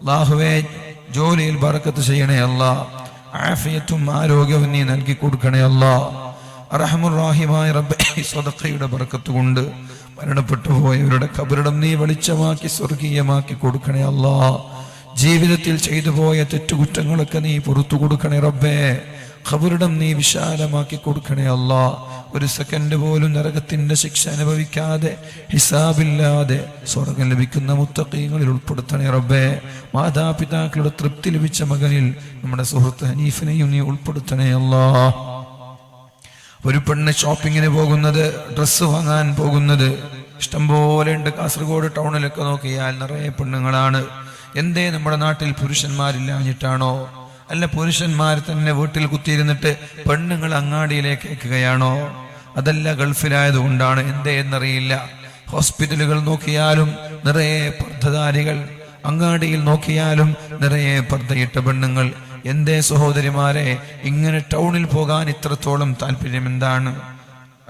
അള്ളാഹുവേ ജോലിയിൽ ബറക്കത്ത് ചെയ്യണേ അല്ല. ആഫിയത്തും ആരോഗ്യവും നീ നൽകി കൊടുക്കണേ അല്ല. റഹമുറാഹിമായ റബ്ബെ ബറക്കത്ത് കൊണ്ട് മരണപ്പെട്ടു പോയവരുടെ കബറിടം നീ വെളിച്ചമാക്കി സ്വർഗീയമാക്കി കൊടുക്കണേ അല്ല. ജീവിതത്തിൽ ചെയ്തു പോയ തെറ്റുകുറ്റങ്ങളൊക്കെ നീ പുറത്തു കൊടുക്കണേ റബ്ബേ. ഖബറിടം നീ വിശാലമാക്കി കൊടുക്കണേ അല്ലാ. ഒരു സെക്കൻഡ് പോലും നരകത്തിന്റെ ശിക്ഷ അനുഭവിക്കാതെ ഹിസാബില്ലാതെ സ്വർഗം ലഭിക്കുന്ന മുത്തക്കീങ്ങളിൽ ഉൾപ്പെടുത്തണേ റബ്ബേ. മാതാപിതാക്കളുടെ തൃപ്തി ലഭിച്ച മകനിൽ നമ്മുടെ സുഹൃത്ത് ഹനീഫിനെയും നീ ഉൾപ്പെടുത്തണേ അല്ലാ. ഒരു പെണ്ണ് ഷോപ്പിങ്ങിന് പോകുന്നത് ഡ്രസ്സ് വാങ്ങാൻ പോകുന്നത് ഇഷ്ടംപോലെ ഉണ്ട്. കാസർഗോഡ് ടൗണിലൊക്കെ നോക്കിയാൽ നിറയെ പെണ്ണുങ്ങളാണ്. എന്തേ നമ്മുടെ നാട്ടിൽ പുരുഷന്മാരില്ലാഞ്ഞിട്ടാണോ? അല്ല പുരുഷന്മാർ തന്നെ വീട്ടിൽ കുത്തിയിരുന്നിട്ട് പെണ്ണുങ്ങൾ അങ്ങാടിയിലേക്ക് അയക്കുകയാണോ? അതല്ല ഗൾഫിലായത് കൊണ്ടാണ് എന്തേ എന്നറിയില്ല. ഹോസ്പിറ്റലുകൾ നോക്കിയാലും നിറയെ പർദ്ധധാരികൾ. അങ്ങാടിയിൽ നോക്കിയാലും നിറയെ പർദ്ധയിട്ട പെണ്ണുങ്ങൾ. എന്തേ സഹോദരിമാരെ ഇങ്ങനെ ടൗണിൽ പോകാൻ ഇത്രത്തോളം താല്പര്യം എന്താണ്?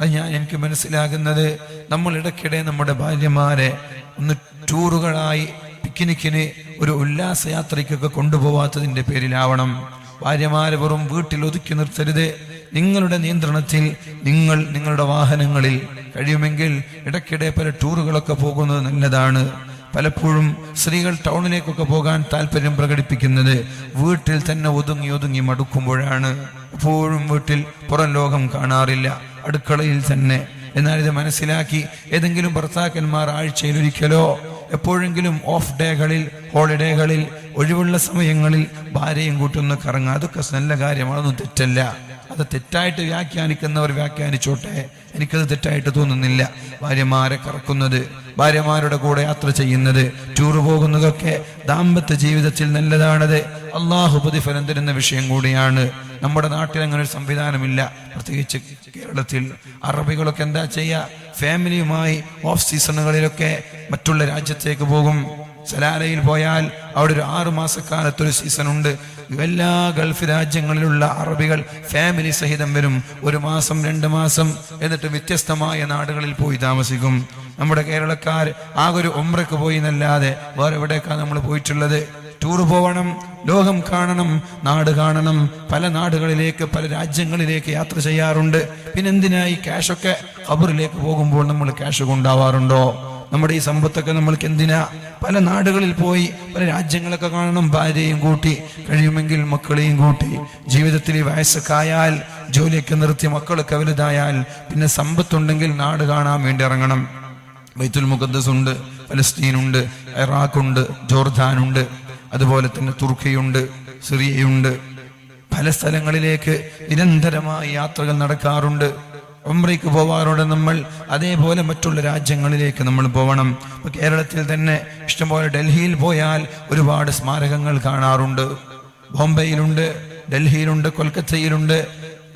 അത് ഞാൻ എനിക്ക് മനസ്സിലാകുന്നത് നമ്മൾ ഇടയ്ക്കിടെ നമ്മുടെ ഭാര്യമാരെ ഒന്ന് ടൂറുകളായി പിക്നിക്കിന് ഒരു ഉല്ലാസയാത്രയ്ക്കൊക്കെ കൊണ്ടുപോവാത്തതിന്റെ പേരിലാവണം. ഭാര്യമാരെ വെറും വീട്ടിൽ ഒതുക്കി നിർത്തരുത്. നിങ്ങളുടെ നിയന്ത്രണത്തിൽ നിങ്ങൾ നിങ്ങളുടെ വാഹനങ്ങളിൽ കഴിയുമെങ്കിൽ ഇടയ്ക്കിടെ പല ടൂറുകളൊക്കെ പോകുന്നത് നല്ലതാണ്. പലപ്പോഴും സ്ത്രീകൾ ടൗണിലേക്കൊക്കെ പോകാൻ താല്പര്യം പ്രകടിപ്പിക്കുന്നത് വീട്ടിൽ തന്നെ ഒതുങ്ങി ഒതുങ്ങി മടുക്കുമ്പോഴാണ്. എപ്പോഴും വീട്ടിൽ പുറം ലോകം കാണാറില്ല അടുക്കളയിൽ തന്നെ. എന്നാൽ ഇത് മനസ്സിലാക്കി ഏതെങ്കിലും ഭർത്താക്കന്മാർ ആഴ്ചയിൽ ഒരിക്കലോ എപ്പോഴെങ്കിലും ഓഫ് ഡേകളിൽ ഹോളിഡേകളിൽ ഒഴിവുള്ള സമയങ്ങളിൽ ഭാര്യയും കൂട്ടൊന്ന് കറങ്ങുക അതൊക്കെ നല്ല കാര്യമാണ് അതൊന്നും തെറ്റല്ല. അത് തെറ്റായിട്ട് വ്യാഖ്യാനിക്കുന്നവർ വ്യാഖ്യാനിച്ചോട്ടെ. എനിക്കത് തെറ്റായിട്ട് തോന്നുന്നില്ല. ഭാര്യമാരെ കറക്കുന്നത് ഭാര്യമാരുടെ കൂടെ യാത്ര ചെയ്യുന്നത് ടൂർ പോകുന്നതൊക്കെ ദാമ്പത്യ ജീവിതത്തിൽ നല്ലതാണത്. അള്ളാഹു പ്രതിഫലം തരുന്ന വിഷയം കൂടിയാണ്. നമ്മുടെ നാട്ടിൽ അങ്ങനെ ഒരു സംവിധാനമില്ല. പ്രത്യേകിച്ച് കേരളത്തിൽ അറബികളൊക്കെ എന്താ ചെയ്യുക ഫാമിലിയുമായി ഓഫ് സീസണുകളിലൊക്കെ മറ്റുള്ള രാജ്യത്തേക്ക് പോകും. സലാലയിൽ പോയാൽ അവിടെ ഒരു ആറു മാസക്കാലത്ത് ഒരു സീസൺ ഉണ്ട് എല്ലാ ഗൾഫ് രാജ്യങ്ങളിലുള്ള അറബികൾ ഫാമിലി സഹിതം വരും. ഒരു മാസം രണ്ട് മാസം എന്നിട്ട് വ്യത്യസ്തമായ നാടുകളിൽ പോയി താമസിക്കും. നമ്മുടെ കേരളക്കാർ ആകെ ഒരു ഒമ്രക്ക് പോയി എന്നല്ലാതെ വേറെ എവിടേക്കാണ് നമ്മൾ പോയിട്ടുള്ളത്? ടൂർ പോകണം ലോകം കാണണം നാട് കാണണം. പല നാടുകളിലേക്ക് പല രാജ്യങ്ങളിലേക്ക് യാത്ര ചെയ്യാറുണ്ട്. പിന്നെന്തിനായി ക്യാഷൊക്കെ ഖബറിലേക്ക് പോകുമ്പോൾ നമ്മൾ ക്യാഷ് കൊണ്ടാവാറുണ്ടോ? നമ്മുടെ ഈ സമ്പത്തൊക്കെ നമ്മൾക്ക് എന്തിനാ? പല നാടുകളിൽ പോയി പല രാജ്യങ്ങളൊക്കെ കാണണം ഭാര്യയും കൂട്ടി കഴിയുമെങ്കിൽ മക്കളെയും കൂട്ടി. ജീവിതത്തിൽ വയസ്സൊക്കെ ആയാൽ ജോലിയൊക്കെ നിർത്തി മക്കളൊക്കെ വലുതായാൽ പിന്നെ സമ്പത്തുണ്ടെങ്കിൽ നാട് കാണാൻ വേണ്ടി ഇറങ്ങണം. ബൈത്തുൽ മുഖദ്ദസ് ഉണ്ട് ഫലസ്തീനുണ്ട് ഇറാഖുണ്ട് ജോർദാനുണ്ട്. അതുപോലെ തന്നെ തുർക്കിയുണ്ട് സിറിയയുണ്ട്. പല സ്ഥലങ്ങളിലേക്ക് നിരന്തരമായി യാത്രകൾ നടക്കാറുണ്ട്. ഉംറയ്ക്ക് പോവാറുണ്ട് നമ്മൾ. അതേപോലെ മറ്റുള്ള രാജ്യങ്ങളിലേക്ക് നമ്മൾ പോകണം ഇപ്പൊ കേരളത്തിൽ തന്നെ ഇഷ്ടംപോലെ ഡൽഹിയിൽ പോയാൽ ഒരുപാട് സ്മാരകങ്ങൾ കാണാറുണ്ട്. ബോംബെയിലുണ്ട് ഡൽഹിയിലുണ്ട് കൊൽക്കത്തയിലുണ്ട്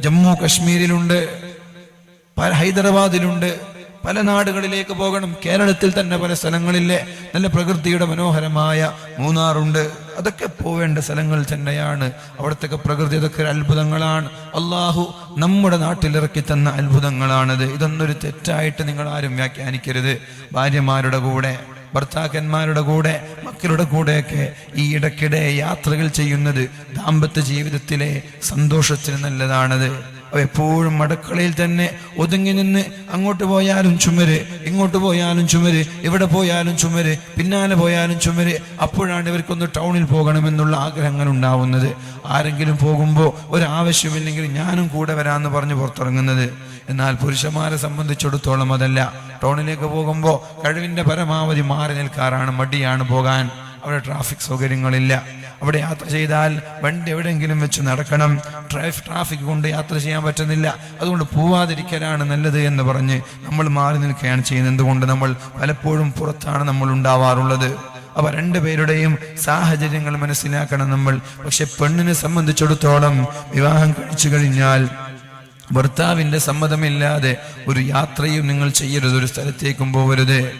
ജമ്മു കശ്മീരിലുണ്ട് ഹൈദരാബാദിലുണ്ട്. പല നാടുകളിലേക്ക് പോകണം. കേരളത്തിൽ തന്നെ പല സ്ഥലങ്ങളിലെ നല്ല പ്രകൃതിയുടെ മനോഹരമായ മൂന്നാറുണ്ട്. അതൊക്കെ പോവേണ്ട സ്ഥലങ്ങൾ തന്നെയാണ്. അവിടുത്തെ പ്രകൃതി അതൊക്കെ അത്ഭുതങ്ങളാണ്. അള്ളാഹു നമ്മുടെ നാട്ടിലിറക്കി തന്ന അത്ഭുതങ്ങളാണത്. ഇതൊന്നൊരു തെറ്റായിട്ട് നിങ്ങൾ ആരും വ്യാഖ്യാനിക്കരുത്. ഭാര്യമാരുടെ കൂടെ ഭർത്താക്കന്മാരുടെ കൂടെ മക്കളുടെ കൂടെയൊക്കെ ഈ ഇടയ്ക്കിടെ യാത്രകൾ ചെയ്യുന്നത് ദാമ്പത്യ ജീവിതത്തിലെ സന്തോഷത്തിന് നല്ലതാണത്. എപ്പോഴും അടുക്കളയിൽ തന്നെ ഒതുങ്ങി നിന്ന് അങ്ങോട്ട് പോയാലും ചുമര് ഇങ്ങോട്ട് പോയാലും ചുമര് ഇവിടെ പോയാലും ചുമര് പിന്നാലെ പോയാലും ചുമര് അപ്പോഴാണ് ഇവർക്കൊന്ന് ടൗണിൽ പോകണമെന്നുള്ള ആഗ്രഹങ്ങൾ ഉണ്ടാവുന്നത്. ആരെങ്കിലും പോകുമ്പോൾ ഒരാവശ്യമില്ലെങ്കിൽ ഞാനും കൂടെ വരാമെന്ന് പറഞ്ഞ് പുറത്തിറങ്ങുന്നത്. എന്നാൽ പുരുഷന്മാരെ സംബന്ധിച്ചിടത്തോളം അതല്ല. ടൗണിലേക്ക് പോകുമ്പോൾ കഴിവിന്റെ പരമാവധി മാറി നിൽക്കാറാണ് മടിയാണ് പോകാൻ. അവിടെ ട്രാഫിക് സൗകര്യങ്ങളില്ല. അവിടെ യാത്ര ചെയ്താൽ വണ്ടി എവിടെയെങ്കിലും വെച്ച് നടക്കണം. ട്രാഫ് ട്രാഫിക് കൊണ്ട് യാത്ര ചെയ്യാൻ പറ്റുന്നില്ല. അതുകൊണ്ട് പോവാതിരിക്കലാണ് നല്ലത് എന്ന് പറഞ്ഞ് നമ്മൾ മാറി നിൽക്കുകയാണ് ചെയ്യുന്നത്. എന്തുകൊണ്ട് നമ്മൾ പലപ്പോഴും പുറത്താണ് നമ്മൾ ഉണ്ടാവാറുള്ളത്. അവ രണ്ടുപേരുടെയും സാഹചര്യങ്ങൾ മനസ്സിലാക്കണം നമ്മൾ. പക്ഷെ പെണ്ണിനെ സംബന്ധിച്ചിടത്തോളം വിവാഹം കഴിച്ചു കഴിഞ്ഞാൽ ഭർത്താവിന്റെ സമ്മതമില്ലാതെ ഒരു യാത്രയും നിങ്ങൾ ചെയ്യരുത്. ഒരു സ്ഥലത്തേക്കും പോകരുത്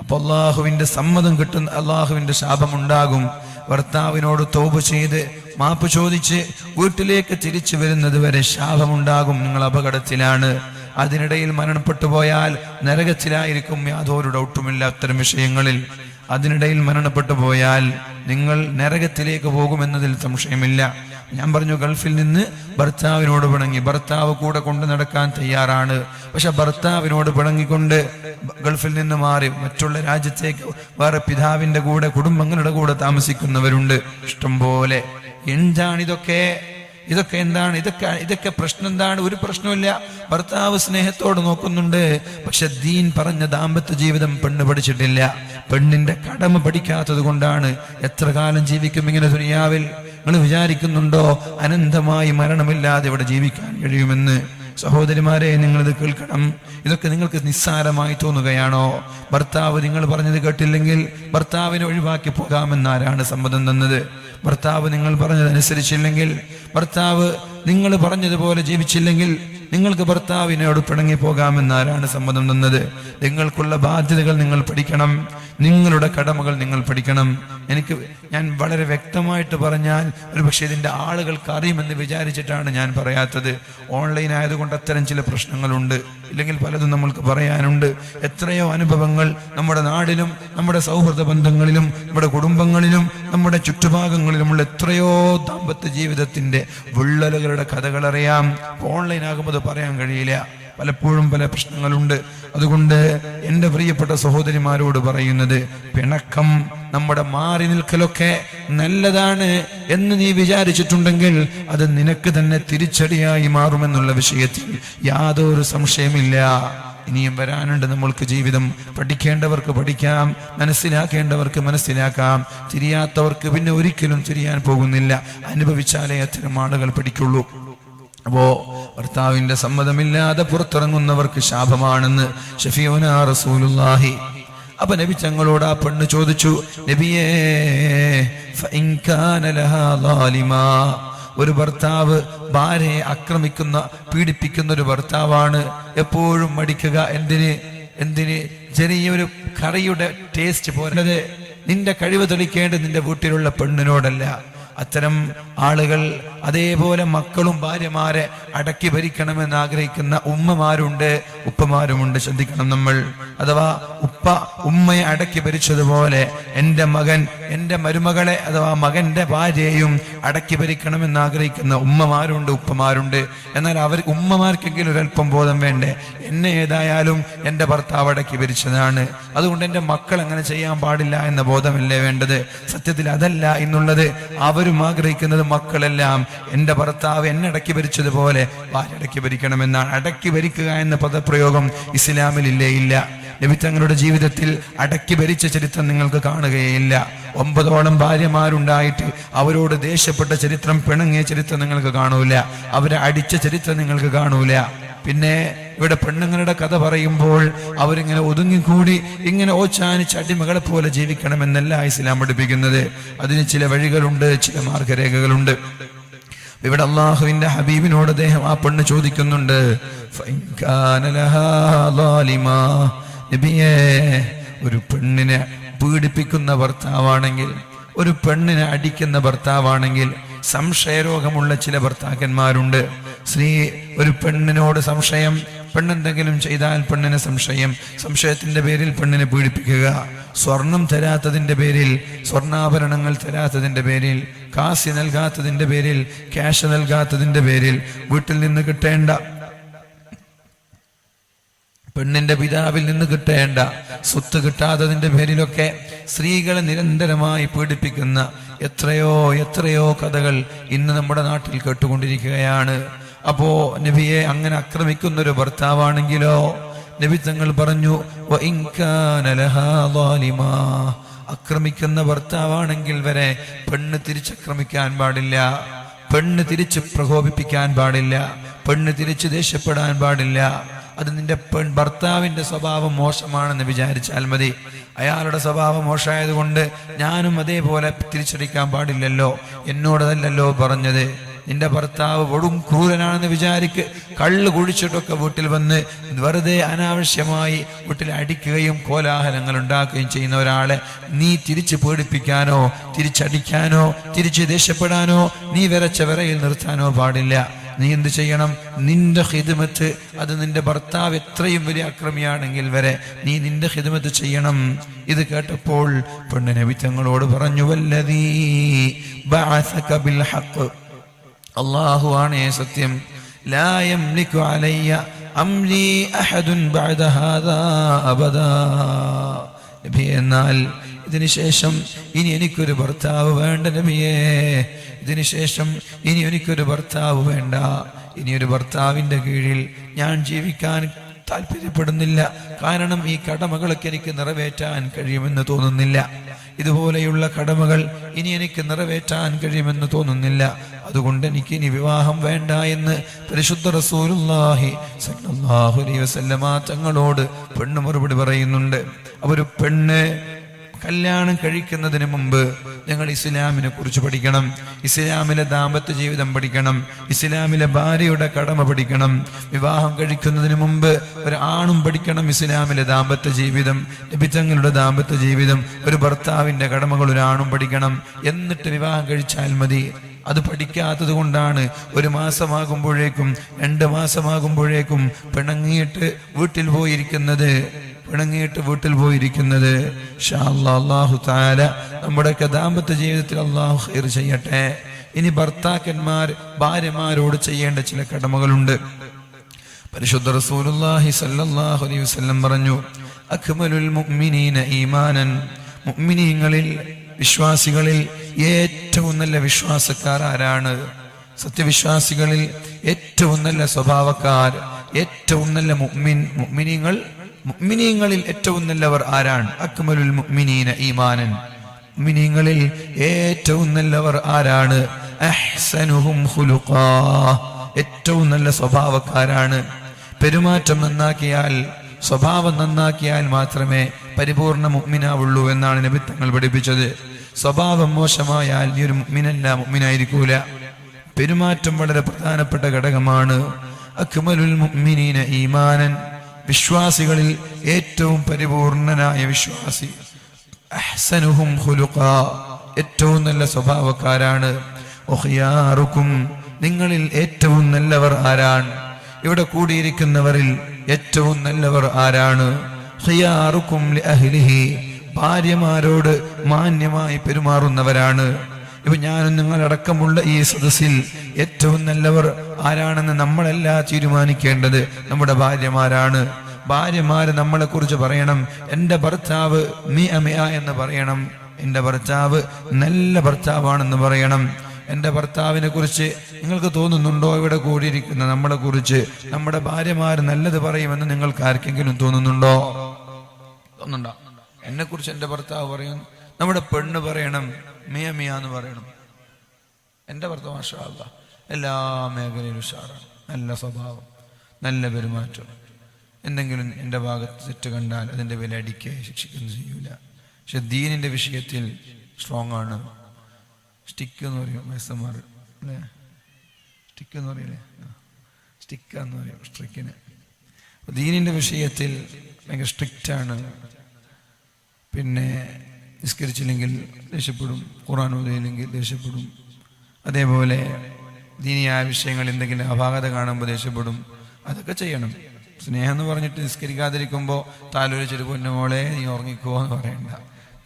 അപ്പൊ അള്ളാഹുവിന്റെ സമ്മതം കിട്ടുന്ന അള്ളാഹുവിന്റെ ശാപമുണ്ടാകും. ഭർത്താവിനോട് തോപ് ചെയ്ത് മാപ്പ് ചോദിച്ച് വീട്ടിലേക്ക് തിരിച്ചു വരുന്നത് വരെ ശാപമുണ്ടാകും. നിങ്ങൾ അപകടത്തിലാണ്. അതിനിടയിൽ മരണപ്പെട്ടു പോയാൽ നരകത്തിലായിരിക്കും യാതൊരു ഡൗട്ടുമില്ല അത്തരം വിഷയങ്ങളിൽ. അതിനിടയിൽ മരണപ്പെട്ടു പോയാൽ നിങ്ങൾ നരകത്തിലേക്ക് പോകുമെന്നതിൽ സംശയമില്ല. ഞാൻ പറഞ്ഞു ഗൾഫിൽ നിന്ന് ഭർത്താവിനോട് പിണങ്ങി. ഭർത്താവ് കൂടെ കൊണ്ട് നടക്കാൻ തയ്യാറാണ്. പക്ഷെ ഭർത്താവിനോട് പിണങ്ങിക്കൊണ്ട് ഗൾഫിൽ നിന്ന് മാറി മറ്റുള്ള രാജ്യത്തേക്ക് വേറെ പിതാവിന്റെ കൂടെ കുടുംബങ്ങളുടെ കൂടെ താമസിക്കുന്നവരുണ്ട്. ഇഷ്ടംപോലെ എന്താണിതൊക്കെ ഇതൊക്കെ? എന്താണ്? ഇതൊക്കെ ഇതൊക്കെ പ്രശ്നം എന്താണ്? ഒരു പ്രശ്നമില്ല ഭർത്താവ് സ്നേഹത്തോട് നോക്കുന്നുണ്ട്. പക്ഷെ ദീൻ പറഞ്ഞ ദാമ്പത്യ ജീവിതം പെണ്ണ് പഠിച്ചിട്ടില്ല. പെണ്ണിന്റെ കടമ പഠിക്കാത്തത് കൊണ്ടാണ് എത്ര കാലം ജീവിക്കും ഇങ്ങനെ ദുനിയാവിൽ? നിങ്ങൾ വിചാരിക്കുന്നുണ്ടോ? അനന്തമായി മരണമില്ലാതെ ഇവിടെ ജീവിക്കാൻ കഴിയുമെന്ന്. സഹോദരിമാരെ ഇത് കേൾക്കണം. ഇതൊക്കെ നിങ്ങൾക്ക് നിസ്സാരമായി തോന്നുകയാണോ? ഭർത്താവ് നിങ്ങൾ പറഞ്ഞത് കേട്ടില്ലെങ്കിൽ ഭർത്താവിനെ ഒഴിവാക്കി പോകാമെന്നാരാണ് സമ്മതം തന്നത്? ഭർത്താവ് നിങ്ങൾ പറഞ്ഞതനുസരിച്ചില്ലെങ്കിൽ ഭർത്താവ് നിങ്ങൾ പറഞ്ഞതുപോലെ ജീവിച്ചില്ലെങ്കിൽ നിങ്ങൾക്ക് ഭർത്താവിനോട് പിണങ്ങി പോകാമെന്നാരാണ് സമ്മതം തന്നത്. നിങ്ങൾക്കുള്ള ബാധ്യതകൾ നിങ്ങൾ പഠിക്കണം. നിങ്ങളുടെ കടമകൾ നിങ്ങൾ പഠിക്കണം. എനിക്ക് ഞാൻ വളരെ വ്യക്തമായിട്ട് പറഞ്ഞാൽ ഒരു പക്ഷേ ഇതിന്റെ ആളുകൾക്ക് അറിയുമെന്ന് വിചാരിച്ചിട്ടാണ് ഞാൻ പറയാത്തത്. ഓൺലൈൻ ആയതുകൊണ്ട് അത്തരം ചില പ്രശ്നങ്ങളുണ്ട്. ഇല്ലെങ്കിൽ പലതും നമ്മൾക്ക് പറയാനുണ്ട്. എത്രയോ അനുഭവങ്ങൾ നമ്മുടെ നാടിലും നമ്മുടെ സൗഹൃദ ബന്ധങ്ങളിലും നമ്മുടെ കുടുംബങ്ങളിലും നമ്മുടെ ചുറ്റുഭാഗങ്ങളിലുമുള്ള എത്രയോ ദാമ്പത്യ ജീവിതത്തിന്റെ വിള്ളലുകളുടെ കഥകൾ അറിയാം. ഓൺലൈൻ ആകുമ്പോൾ പറയാൻ കഴിയില്ല. പലപ്പോഴും പല പ്രശ്നങ്ങളുണ്ട്. അതുകൊണ്ട് എന്റെ പ്രിയപ്പെട്ട സഹോദരിമാരോട് പറയുന്നത് പിണക്കം നമ്മുടെ മാറി നിൽക്കലൊക്കെ നല്ലതാണ് എന്ന് നീ വിചാരിച്ചിട്ടുണ്ടെങ്കിൽ അത് നിനക്ക് തന്നെ തിരിച്ചടിയായി മാറുമെന്നുള്ള വിഷയത്തിൽ യാതൊരു സംശയമില്ല. ഇനിയും വരാനുണ്ട് നമ്മൾക്ക് ജീവിതം. പഠിക്കേണ്ടവർക്ക് പഠിക്കാം. മനസ്സിലാക്കേണ്ടവർക്ക് മനസ്സിലാക്കാം. തിരിയാത്തവർക്ക് പിന്നെ ഒരിക്കലും തിരിയാൻ പോകുന്നില്ല. അനുഭവിച്ചാലേ അത്തരം ആളുകൾ പഠിക്കുള്ളൂ. അപ്പോ ഭർത്താവിന്റെ സമ്മതമില്ലാതെ പുറത്തിറങ്ങുന്നവർക്ക് ശാപമാണെന്ന് ഷഫിയോന റസൂലുല്ലാഹി അപ്പൊ നബി തങ്ങളോട് ആ പെണ്ണ് ചോദിച്ചു നബിയേ ഒരു ഭർത്താവ് ഭാര്യയെ ആക്രമിക്കുന്ന പീഡിപ്പിക്കുന്ന ഒരു ഭർത്താവാണ്. എപ്പോഴും മടിക്കുക എന്തിന്? എന്തിന്? ചെറിയൊരു കറിയുടെ ടേസ്റ്റ് പോരത് നിന്റെ കഴിവ് തെളിക്കേണ്ടത് നിന്റെ വീട്ടിലുള്ള പെണ്ണിനോടല്ല. അത്തരം ആളുകൾ അതേപോലെ മക്കളും ഭാര്യമാരെ അടക്കി ഭരിക്കണമെന്ന് ആഗ്രഹിക്കുന്ന ഉമ്മമാരുണ്ട് ഉപ്പമാരുമുണ്ട്. ശ്രദ്ധിക്കണം നമ്മൾ. അഥവാ ഉപ്പ ഉമ്മയെ അടക്കി ഭരിച്ചതുപോലെ എന്റെ മകൻ എന്റെ മരുമകളെ അഥവാ മകന്റെ ഭാര്യയെയും അടക്കി ഭരിക്കണമെന്ന് ആഗ്രഹിക്കുന്ന ഉമ്മമാരുണ്ട് ഉപ്പമാരുണ്ട്. എന്നാൽ അവർ ഉമ്മമാർക്കെങ്കിലും ഒരല്പം ബോധം വേണ്ടേ? എന്നെ ഏതായാലും എന്റെ ഭർത്താവ് അടക്കി ഭരിച്ചതാണ്. അതുകൊണ്ട് എന്റെ മക്കൾ അങ്ങനെ ചെയ്യാൻ പാടില്ല എന്ന ബോധമല്ലേ വേണ്ടത്? സത്യത്തിൽ അതല്ല എന്നുള്ളത് അവരും ആഗ്രഹിക്കുന്നത് മക്കളെല്ലാം. എന്റെ ഭർത്താവ് എന്നെ അടക്കി ഭരിച്ചതുപോലെ ഭാര്യടക്കി ഭരിക്കണമെന്നാണ്. അടക്കി ഭരിക്കുക എന്ന പദപ്രയോഗം ഇസ്ലാമിൽ ഇല്ലേ ഇല്ല. നബി തങ്ങളുടെ ജീവിതത്തിൽ അടക്കി ഭരിച്ച ചരിത്രം നിങ്ങൾക്ക് കാണുകയില്ല. ഒമ്പതോളം ഭാര്യമാരുണ്ടായിട്ട് അവരോട് ദേഷ്യപ്പെട്ട ചരിത്രം പിണങ്ങിയ ചരിത്രം നിങ്ങൾക്ക് കാണൂല. അവരെ അടിച്ച ചരിത്രം നിങ്ങൾക്ക് കാണൂല. പിന്നെ ഇവിടെ പെണ്ണുങ്ങളുടെ കഥ പറയുമ്പോൾ അവരിങ്ങനെ ഒതുങ്ങിക്കൂടി ഇങ്ങനെ ഓച്ചാനിച്ച് അടിമകളെ പോലെ ജീവിക്കണമെന്നല്ല ഇസ്ലാം പഠിപ്പിക്കുന്നത്. അതിന് ചില വഴികളുണ്ട് ചില മാർഗരേഖകളുണ്ട്. ഇവിടെ അള്ളാഹുവിന്റെ ഹബീബിനോട് അദ്ദേഹം ആ പെണ്ണ് ചോദിക്കുന്നുണ്ട്. നബിയേ ഒരു പെണ്ണിനെ പീഡിപ്പിക്കുന്ന ഭർത്താവാണെങ്കിൽ ഒരു പെണ്ണിനെ അടിക്കുന്ന ഭർത്താവാണെങ്കിൽ സംശയരോഗമുള്ള ചില ഭർത്താക്കന്മാരുണ്ട്. സ്ത്രീ ഒരു പെണ്ണിനോട് സംശയം പെണ്ണെന്തെങ്കിലും ചെയ്താൽ പെണ്ണിന് സംശയം. സംശയത്തിന്റെ പേരിൽ പെണ്ണിനെ പീഡിപ്പിക്കുക. സ്വർണം തരാത്തതിന്റെ പേരിൽ സ്വർണാഭരണങ്ങൾ തരാത്തതിന്റെ പേരിൽ കാശ് നൽകാത്തതിന്റെ പേരിൽ ക്യാഷ് നൽകാത്തതിന്റെ പേരിൽ വീട്ടിൽ നിന്ന് കിട്ടേണ്ട. പെണ്ണിന്റെ പിതാവിൽ നിന്ന് കിട്ടേണ്ട. സ്വത്ത് കിട്ടാത്തതിന്റെ പേരിലൊക്കെ സ്ത്രീകളെ നിരന്തരമായി പീഡിപ്പിക്കുന്ന എത്രയോ എത്രയോ കഥകൾ ഇന്ന് നമ്മുടെ നാട്ടിൽ കേട്ടുകൊണ്ടിരിക്കുകയാണ്. അപ്പോ നബിയെ അങ്ങനെ ആക്രമിക്കുന്ന ഒരു ഭർത്താവാണെങ്കിലോ നബി തങ്ങൾ പറഞ്ഞു. ആക്രമിക്കുന്ന ഭർത്താവാണെങ്കിൽ വരെ പെണ്ണ് തിരിച്ചക്രമിക്കാൻ പാടില്ല പെണ്ണ് തിരിച്ച് പ്രകോപിപ്പിക്കാൻ പാടില്ല പെണ്ണ് തിരിച്ച് ദേഷ്യപ്പെടാൻ പാടില്ല. അത് നിന്റെ പെൺ ഭർത്താവിന്റെ സ്വഭാവം മോശമാണെന്ന് വിചാരിച്ചാൽ മതി. അയാളുടെ സ്വഭാവം മോശമായതുകൊണ്ട് ഞാനും അതേപോലെ തിരിച്ചടിക്കാൻ പാടില്ലല്ലോ എന്നോടതല്ലല്ലോ പറഞ്ഞത്. നിന്റെ ഭർത്താവ് വെറും ക്രൂരനാണെന്ന് വിചാരിക്ക്. കള്ള് കുഴിച്ചിട്ടൊക്കെ വീട്ടിൽ വന്ന് വെറുതെ അനാവശ്യമായി വീട്ടിൽ അടിക്കുകയും കോലാഹലങ്ങൾ ഉണ്ടാക്കുകയും ചെയ്യുന്ന ഒരാളെ നീ തിരിച്ച് പേടിപ്പിക്കാനോ തിരിച്ചടിക്കാനോ തിരിച്ച് ദേഷ്യപ്പെടാനോ നീ വിരച്ച വിറയിൽ നിർത്താനോ പാടില്ല. നീ എന്ത് ചെയ്യണം? നിന്റെ ഹിദ്മത്ത് അത് നിന്റെ ഭർത്താവ് എത്രയും വലിയ അക്രമിയാണെങ്കിൽ വരെ നീ നിന്റെ ഹിദ്മത്ത് ചെയ്യണം. ഇത് കേട്ടപ്പോൾ പെണ്ണ് നബി തങ്ങളോട് പറഞ്ഞു വല്ലതീ അള്ളാഹു ആണേ സത്യം. എന്നാൽ ഇതിനുശേഷം ഇനി എനിക്കൊരു ഭർത്താവ് വേണ്ട നബിയേ. ഇതിനുശേഷം ഇനി എനിക്കൊരു ഭർത്താവ് വേണ്ട. ഇനി ഒരു ഭർത്താവിന്റെ കീഴിൽ ഞാൻ ജീവിക്കാൻ താല്പര്യപ്പെടുന്നില്ല. കാരണം ഈ കടമകളൊക്കെ എനിക്ക് നിറവേറ്റാൻ കഴിയുമെന്ന് തോന്നുന്നില്ല. ഇതുപോലെയുള്ള കടമകൾ ഇനി എനിക്ക് നിറവേറ്റാൻ കഴിയുമെന്ന് തോന്നുന്നില്ല. അതുകൊണ്ട് എനിക്ക് ഇനി വിവാഹം വേണ്ട എന്ന് പരിശുദ്ധ വസല്ലമ തങ്ങളോട് പെണ്ണ് മറുപടി പറയുന്നുണ്ട്. അവർ പെണ്ണ് കല്യാണം കഴിക്കുന്നതിന് മുമ്പ് ഞങ്ങൾ ഇസ്ലാമിനെ കുറിച്ച് പഠിക്കണം. ഇസ്ലാമിലെ ദാമ്പത്യ ജീവിതം പഠിക്കണം. ഇസ്ലാമിലെ ഭാര്യയുടെ കടമ പഠിക്കണം. വിവാഹം കഴിക്കുന്നതിന് മുമ്പ് ഒരു ആണും പഠിക്കണം ഇസ്ലാമിലെ ദാമ്പത്യ ജീവിതം. ലഭിച്ചങ്ങളുടെ ദാമ്പത്യ ജീവിതം. ഒരു ഭർത്താവിന്റെ കടമകൾ ഒരു ആണും പഠിക്കണം. എന്നിട്ട് വിവാഹം കഴിച്ചാൽ മതി. അത് പഠിക്കാത്തത് കൊണ്ടാണ് ഒരു മാസമാകുമ്പോഴേക്കും രണ്ട് മാസമാകുമ്പോഴേക്കും പിണങ്ങിയിട്ട് വീട്ടിൽ പോയിരിക്കുന്നത്. പിണങ്ങിയിട്ട് വീട്ടിൽ പോയിരിക്കുന്നത്. അള്ളാഹു താല നമ്മുടെയൊക്കെ ദാമ്പത്യ ജീവിതത്തിൽ അള്ളാഹു ഹൈർ ചെയ്യട്ടെ. ഇനി ഭർത്താക്കന്മാർ ഭാര്യമാരോട് ചെയ്യേണ്ട ചില കടമകളുണ്ട്. പരിശുദ്ധ റസൂലുള്ളാഹി സല്ലല്ലാഹു അലൈഹി വസല്ലം പറഞ്ഞു അക്മലുൽ മുഅ്മിനീന ഈമാനൻ. മുഅ്മിനീങ്ങളിൽ വിശ്വാസികളിൽ ഏറ്റവും നല്ല വിശ്വാസക്കാർ ആരാണ്? സത്യവിശ്വാസികളിൽ ഏറ്റവും നല്ല സ്വഭാവക്കാർ ഏറ്റവും നല്ല മുഅ്മിൻ. മുഅ്മിനീങ്ങൾ മുഅ്മിനീങ്ങളിൽ ഏറ്റവും നല്ലവർ ആരാണ്? അക്മലുൽ മുഅ്മിനീന ഈമാനൻ. മുഅ്മിനീങ്ങളിൽ ഏറ്റവും നല്ലവർ ആരാണ്? അഹ്സനുഹും ഖുലുഖാ. ഏറ്റവും നല്ല സ്വഭാവക്കാരാണ്. പെരുമാറ്റം നന്നാക്കിയാൽ സ്വഭാവം നന്നാക്കിയാൽ മാത്രമേ പരിപൂർണ മുഗ്മിനാവുള്ളൂ എന്നാണ് നബി തങ്ങൾ പഠിപ്പിച്ചത്. സ്വഭാവം മോശമായാൽ നീ ഒരു മുഗ്മിനല്ല മുഗ്മിനായിരിക്കൂല പെരുമാറ്റം വളരെ പ്രധാനപ്പെട്ട ഘടകമാണ്. അക്മലുൽ മുഅ്മിനീന ഈമാനൻ. വിശ്വാസികളിൽ ഏറ്റവും പരിപൂർണനായ വിശ്വാസി. അഹ്സനുഹും ഏറ്റവും നല്ല സ്വഭാവക്കാരാണ്. നിങ്ങളിൽ ഏറ്റവും നല്ലവർ ആരാണ്? ഇവിടെ കൂടിയിരിക്കുന്നവരിൽ ഏറ്റവും നല്ലവർ ആരാണ്? ഭാര്യമാരോട് മാന്യമായി പെരുമാറുന്നവരാണ്. ഇപ്പൊ ഞാനും നിങ്ങളടക്കമുള്ള ഈ സദസ്സിൽ ഏറ്റവും നല്ലവർ ആരാണെന്ന് നമ്മളല്ല തീരുമാനിക്കേണ്ടത് നമ്മുടെ ഭാര്യമാരാണ്. ഭാര്യമാര് നമ്മളെ കുറിച്ച് പറയണം. എന്റെ ഭർത്താവ് മി അമിയ എന്ന് പറയണം. എന്റെ ഭർത്താവ് നല്ല ഭർത്താവാണെന്ന് പറയണം. എന്റെ ഭർത്താവിനെ കുറിച്ച് നിങ്ങൾക്ക് തോന്നുന്നുണ്ടോ? ഇവിടെ കൂടിയിരിക്കുന്ന നമ്മളെ കുറിച്ച് നമ്മുടെ ഭാര്യമാര് നല്ലത് പറയുമെന്ന് നിങ്ങൾക്ക് ആർക്കെങ്കിലും തോന്നുന്നുണ്ടോ? തോന്നുന്നുണ്ടോ? എന്നെ കുറിച്ച് എന്റെ ഭർത്താവ് പറയും. നമ്മുടെ പെണ്ണ് പറയണം. മിയ മിയ എന്ന് പറയണം. എന്റെ ഭർത്താവ് മാഷാല്ല എല്ലാ മേഖലയിലും ഉഷാറാണ്. നല്ല സ്വഭാവം നല്ല പെരുമാറ്റം. എന്തെങ്കിലും എന്റെ ഭാഗത്ത് തെറ്റ് കണ്ടാൽ അതിന്റെ വില അടിക്കുക ശിക്ഷിക്കുന്നു ചെയ്യൂല. പക്ഷെ ദീനിന്റെ വിഷയത്തിൽ സ്ട്രോങ് ആണ്. സ്റ്റിക്ക് എന്ന് പറയും വയസ്സന്മാർ അല്ലേ? സ്റ്റിക്ക് എന്ന് പറയില്ലേ? സ്റ്റിക്ക എന്ന് പറയും സ്ട്രിക്കിന്. ദീനിന്റെ വിഷയത്തിൽ ഭയങ്കര സ്ട്രിക്റ്റാണ് പിന്നെ നിസ്കരിച്ചില്ലെങ്കിൽ ദേഷ്യപ്പെടും ഖുറാൻ ഓതിയില്ലെങ്കിൽ ദേഷ്യപ്പെടും. അതേപോലെ ദീനിയായ വിഷയങ്ങൾ എന്തെങ്കിലും അപാകത കാണുമ്പോൾ ദേഷ്യപ്പെടും. അതൊക്കെ ചെയ്യണം. സ്നേഹം എന്ന് പറഞ്ഞിട്ട് നിസ്കരിക്കാതിരിക്കുമ്പോൾ താലോലിച്ചൊരു പൊന്നുമോളെ നീ ഉറങ്ങിക്കോ എന്ന് പറയണ്ട.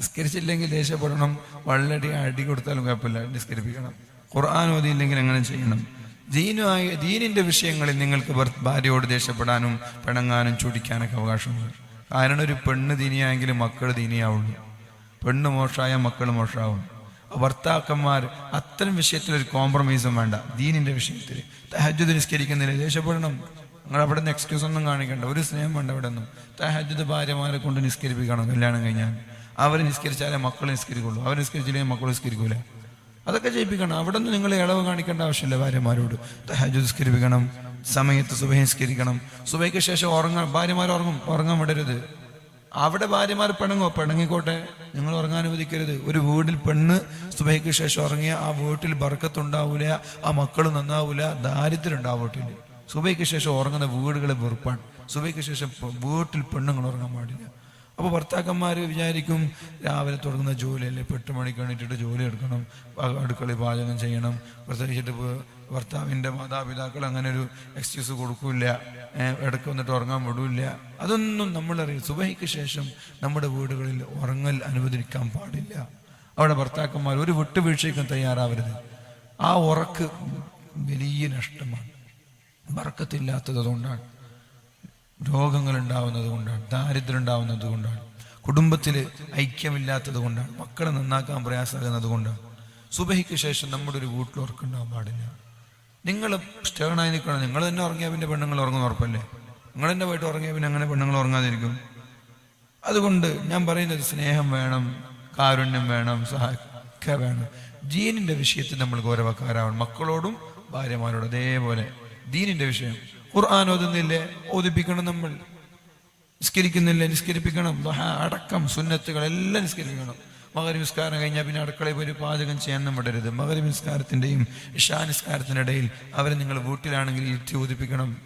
നിസ്കരിച്ചില്ലെങ്കിൽ ദേഷ്യപ്പെടണം. വള്ളടി അടി കൊടുത്താലും കുഴപ്പമില്ല. നിസ്കരിപ്പിക്കണം. ഖുർആൻ ഓതിയില്ലെങ്കിൽ അങ്ങനെ ചെയ്യണം. ദീനുമായ ദീനിന്റെ വിഷയങ്ങളിൽ നിങ്ങൾക്ക് ഭാര്യയോട് ദേഷ്യപ്പെടാനും പിണങ്ങാനും ചൂടിക്കാനൊക്കെ അവകാശമുണ്ട്. കാരണം ഒരു പെണ്ണ് ദീനിയായെങ്കിലും മക്കൾ ദീനിയാവുള്ളൂ. പെണ്ണ് മോശമായ മക്കൾ മോശമാവും ഭർത്താക്കന്മാർ അത്തരം വിഷയത്തിൽ ഒരു കോംപ്രമൈസും വേണ്ട. ദീനിന്റെ വിഷയത്തിൽ തഹജ്ജുദ് നിസ്കരിക്കുന്നില്ല ദേഷ്യപ്പെടണം. നിങ്ങൾ അവിടെ നിന്ന് എക്സ്ക്യൂസ് ഒന്നും കാണിക്കണ്ട. ഒരു സ്നേഹം വേണ്ട അവിടെ നിന്നും തഹജുദ് ഭാര്യമാരെ കൊണ്ട് നിസ്കരിപ്പിക്കണം കല്യാണം കഴിഞ്ഞാൽ. അവർ നിസ്കരിച്ചാലേ മക്കൾ നിസ്കരിക്കുള്ളൂ. അവർ നിസ്കരിച്ചില്ലെങ്കിൽ മക്കൾ നിസ്കരിക്കൂല. അതൊക്കെ ചെയ്യിപ്പിക്കണം. അവിടെ നിന്ന് നിങ്ങൾ ഇളവ് കാണിക്കേണ്ട ആവശ്യമില്ല ഭാര്യമാരോട്. തഹജുദ് നിസ്കരിപ്പിക്കണം. സമയത്ത് സുബഹ നിസ്കരിക്കണം. സുബയ്ക്ക് ശേഷം ഉറങ്ങാൻ ഭാര്യമാർ ഉറങ്ങും. ഉറങ്ങാൻ വിടരുത്. അവിടെ ഭാര്യമാർ പിണങ്ങോ? പിണങ്ങിക്കോട്ടെ. നിങ്ങൾ ഉറങ്ങാൻ അനുവദിക്കരുത്. ഒരു വീട്ടിൽ പെണ്ണ് സുബൈക്ക് ശേഷം ഉറങ്ങിയ ആ വീട്ടിൽ ബർക്കത്തുണ്ടാവൂല ആ മക്കൾ നന്നാവൂല ദാരിദ്ര്യം ഉണ്ടാവും വീട്ടിൽ സുബൈക്ക് ശേഷം ഉറങ്ങുന്ന വീടുകളെ വെറുപ്പാണ്. സുബൈക്ക് ശേഷം വീട്ടിൽ പെണ്ണുങ്ങൾ ഉറങ്ങാൻ പാടില്ല. അപ്പോൾ ഭർത്താക്കന്മാർ വിചാരിക്കും രാവിലെ തുടങ്ങുന്ന ജോലിയല്ലേ എട്ട് മണിക്ക് എണീറ്റിട്ട് ജോലി എടുക്കണം അടുക്കളി പാചകം ചെയ്യണം പ്രത്യേകിച്ചിട്ട് ഭർത്താവിന്റെ മാതാപിതാക്കൾ അങ്ങനെ ഒരു എക്സ്ക്യൂസ് കൊടുക്കില്ല ഇടയ്ക്ക് വന്നിട്ട് ഉറങ്ങാൻ വിടില്ല. അതൊന്നും നമ്മളറിയും സുബഹിക്ക് ശേഷം നമ്മുടെ വീടുകളിൽ ഉറങ്ങൽ അനുവദിക്കാൻ പാടില്ല. അവിടെ ഭർത്താക്കന്മാർ ഒരു വിട്ടുവീഴ്ചയ്ക്കും തയ്യാറാവരുത്. ആ ഉറക്ക് വലിയ നഷ്ടമാണ്. ബർക്കത്തില്ലാത്തത് അതുകൊണ്ടാണ്. രോഗങ്ങൾ ഉണ്ടാവുന്നത് കൊണ്ടാണ്. ദാരിദ്ര്യം ഉണ്ടാവുന്നത് കൊണ്ടാണ്. കുടുംബത്തിൽ ഐക്യമില്ലാത്തത് കൊണ്ടാണ്. മക്കളെ നന്നാക്കാൻ പ്രയാസമാകുന്നത് കൊണ്ടാണ്. സുബഹിക്ക് ശേഷം നമ്മുടെ ഒരു വീട്ടിൽ ഉറക്കുണ്ടാവാൻ പാടില്ല. നിങ്ങൾ സ്റ്റേണായി നിൽക്കണം. നിങ്ങൾ തന്നെ ഉറങ്ങിയാൽ പിന്നെ പെണ്ണുങ്ങൾ ഉറങ്ങുന്ന ഉറപ്പല്ലേ? നിങ്ങൾ തന്നെ പോയിട്ട് ഉറങ്ങിയാൽ പിന്നെ അങ്ങനെ പെണ്ണുങ്ങൾ ഉറങ്ങാതിരിക്കും. അതുകൊണ്ട് ഞാൻ പറയുന്നത് സ്നേഹം വേണം കാരുണ്യം വേണം സഹായിക്ക വേണം. ജീനിന്റെ വിഷയത്തിൽ നമ്മൾ ഗൗരവക്കാരാവണം. മക്കളോടും ഭാര്യമാരോടും അതേപോലെ. ദീനിന്റെ വിഷയം. ഖുർആൻ ഓതുന്നില്ലേ? ഓതിപ്പിക്കണം നമ്മൾ. നിസ്കരിക്കുന്നില്ലേ? നിസ്കരിപ്പിക്കണം. അടക്കം സുന്നത്തുകൾ എല്ലാം മകരി നിസ്കാരം കഴിഞ്ഞാൽ പിന്നെ അടുക്കളയിൽ പോയി പാചകം ചെയ്യാനും വിടരുത്. മകരി ഇഷാനിസ്കാരത്തിന്റെ ഇഷാ നിസ്കാരത്തിന്റെ ഇടയിൽ അവരെ നിങ്ങൾ വീട്ടിലാണെങ്കിൽ ഓതിപ്പിക്കണം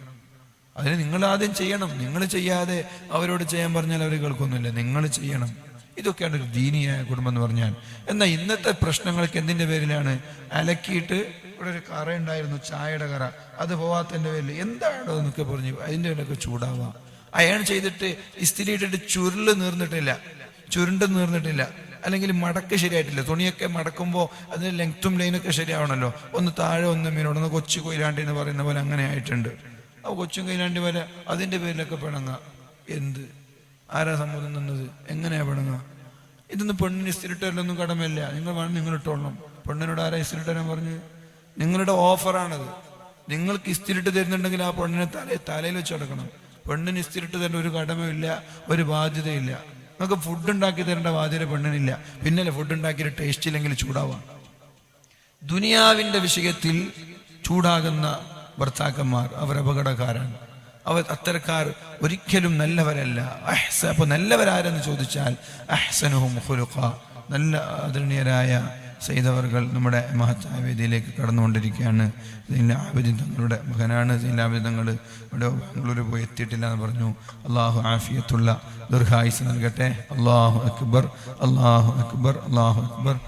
അതിന് നിങ്ങൾ ആദ്യം ചെയ്യണം. നിങ്ങൾ ചെയ്യാതെ അവരോട് ചെയ്യാൻ പറഞ്ഞാൽ അവർ കേൾക്കൊന്നുമില്ല നിങ്ങൾ ചെയ്യണം. ഇതൊക്കെയാണ് ഒരു ദീനിയായ കുടുംബം എന്ന് പറഞ്ഞാൽ. എന്നാൽ ഇന്നത്തെ പ്രശ്നങ്ങൾക്ക് എന്തിന്റെ പേരിലാണ്? അലക്കിയിട്ട് ഇവിടെ ഒരു കറ ഉണ്ടായിരുന്നു ചായയുടെ കറ. അത് പോവാത്തതിന്റെ പേരിൽ എന്താണോ എന്നൊക്കെ പറഞ്ഞു അതിന്റെ പേരിലൊക്കെ ചൂടാവുക. അയൺ ചെയ്തിട്ട് ഇസ്തിരി ഇട്ടിട്ട് ചുരുൾ നീർന്നിട്ടില്ല. ചുരുണ്ട് നീർന്നിട്ടില്ല. അല്ലെങ്കിൽ മടക്ക് ശരിയായിട്ടില്ല. തുണിയൊക്കെ മടക്കുമ്പോൾ അതിന് ലെങ്ത്തും ലൈനൊക്കെ ശരിയാവണമല്ലോ ഒന്ന് താഴെ ഒന്ന് മീനോട് ഒന്ന് കൊച്ചു കൊയിലാണ്ടി എന്ന് പറയുന്ന പോലെ അങ്ങനെ ആയിട്ടുണ്ട്. ആ കൊച്ചും കൊയിലാണ്ടി പോലെ അതിന്റെ പേരിലൊക്കെ പിണങ്ങ എന്ത്? ആരാ സമ്മതം തന്നത്? എങ്ങനെയാ പിണങ്ങ ഇതൊന്നും പെണ്ണിന് ഇസ്തിരിട്ടല്ലൊന്നും കടമയില്ല. നിങ്ങൾ വേണം നിങ്ങൾ ഇട്ടോളണം. പെണ്ണിനോട് ആരാ ഇസ്തിരിട്ടാൻ തരാൻ പറഞ്ഞു നിങ്ങളുടെ ഓഫറാണത് നിങ്ങൾക്ക് ഇസ്തിരിട്ട് തരുന്നുണ്ടെങ്കിൽ ആ പെണ്ണിനെ തല തലയിൽ വെച്ച് കിടക്കണം പെണ്ണിന് ഇസ്തിരിട്ട് തരേണ്ട ഒരു കടമയില്ല ഒരു ബാധ്യതയില്ല. നമുക്ക് ഫുഡ് ഉണ്ടാക്കി തരേണ്ട ബാധ്യത പെണ്ണിനില്ല. പിന്നല്ലേ ഫുഡ് ഉണ്ടാക്കിയിട്ട് ടേസ്റ്റ് ഇല്ലെങ്കിൽ ചൂടാവാം ദുനിയാവിന്റെ വിഷയത്തിൽ ചൂടാകുന്ന ഭർത്താക്കന്മാർ അവർ അപകടക്കാരാണ്. അവർ അത്തരക്കാർ ഒരിക്കലും നല്ലവരല്ല. അഹ്സ അപ്പൊ നല്ലവരാരെന്ന് ചോദിച്ചാൽ അഹ്സനുഹും നല്ല ആദരണീയരായ ചെയ്തവർകൾ നമ്മുടെ മഹത്തായ വേദിയിലേക്ക് കടന്നുകൊണ്ടിരിക്കുകയാണ്. സൈനുൽ തങ്ങളുടെ മകനാണ്. സൈനുൽ തങ്ങൾ ഇവിടെ ബാംഗ്ലൂർ പോയി എത്തിയിട്ടില്ല എന്ന് പറഞ്ഞു. അള്ളാഹു ആഫിയത്തുള്ള ദുർഹായിസ് നൽകട്ടെ. അള്ളാഹു അക്ബർ. അള്ളാഹു അക്ബർ. അള്ളാഹു അക്ബർ.